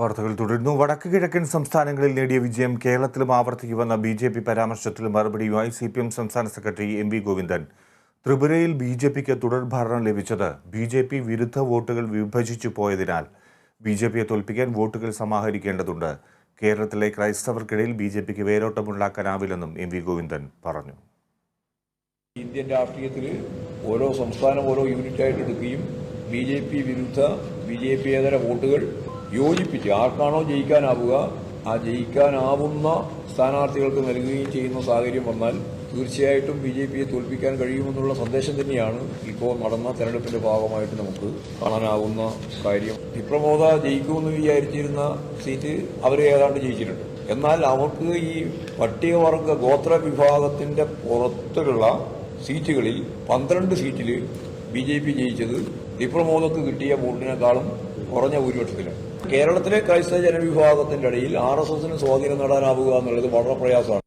വാർത്തകൾ തുടരുന്നു. വടക്ക് കിഴക്കൻ സംസ്ഥാനങ്ങളിൽ നേടിയ വിജയം കേരളത്തിലും ആവർത്തിക്കുമെന്ന ബി ജെ പി പരാമർശത്തിൽ മറുപടിയുമായി സി പി എം സംസ്ഥാന സെക്രട്ടറി എം വി ഗോവിന്ദൻ. ത്രിപുരയിൽ ബി ജെ പിക്ക് തുടർഭരണം ലഭിച്ചത് ബി ജെ പി വിരുദ്ധ വോട്ടുകൾ വിഭജിച്ചു പോയതിനാൽ ബി ജെ പിയെ തോൽപ്പിക്കാൻ വോട്ടുകൾ സമാഹരിക്കേണ്ടതുണ്ട്. കേരളത്തിലെ ക്രൈസ്തവർക്കിടയിൽ ബി ജെ പിക്ക് വേരോട്ടമുണ്ടാക്കാനാവില്ലെന്നും എം വി ഗോവിന്ദൻ പറഞ്ഞു. ഇന്ത്യൻ രാഷ്ട്രീയത്തിൽ ഓരോ സംസ്ഥാനം ഓരോ യൂണിറ്റായിട്ട് എടുക്കുകയും ബി ജെ പി വിരുദ്ധ ബി ജെ പി ഏതര വോട്ടുകൾ യോജിപ്പിച്ച് ആർക്കാണോ ജയിക്കാനാവുക ആ ജയിക്കാനാവുന്ന സ്ഥാനാർത്ഥികൾക്ക് നൽകുകയും ചെയ്യുന്ന സാഹചര്യം വന്നാൽ തീർച്ചയായിട്ടും ബി ജെ പിയെ തോൽപ്പിക്കാൻ കഴിയുമെന്നുള്ള സന്ദേശം തന്നെയാണ് ഇപ്പോൾ നടന്ന തെരഞ്ഞെടുപ്പിന്റെ ഭാഗമായിട്ട് നമുക്ക് കാണാനാവുന്ന കാര്യം. വിപ്രമോദ ജയിക്കുമെന്ന് വിചാരിച്ചിരുന്ന സീറ്റ് അവർ ഏതാണ്ട് ജയിച്ചിട്ടുണ്ട്. എന്നാൽ അവർക്ക് ഈ പട്ടികവർഗ ഗോത്ര വിഭാഗത്തിന്റെ പുറത്തുള്ള സീറ്റുകളിൽ പന്ത്രണ്ട് സീറ്റിൽ ബി ജെ പി ജയിച്ചത് വിപ്രമോദക്ക് കിട്ടിയ വോട്ടിനേക്കാളും കുറഞ്ഞ ഭൂരിപക്ഷത്തിലാണ്. കേരളത്തിലെ ക്രൈസ്തവ ജനവിഭാഗത്തിന്റെ ഇടയിൽ ആർ എസ് എസിന് സ്വാധീനം നേടാനാവുക എന്നുള്ളത് വളരെ പ്രയാസമാണ്.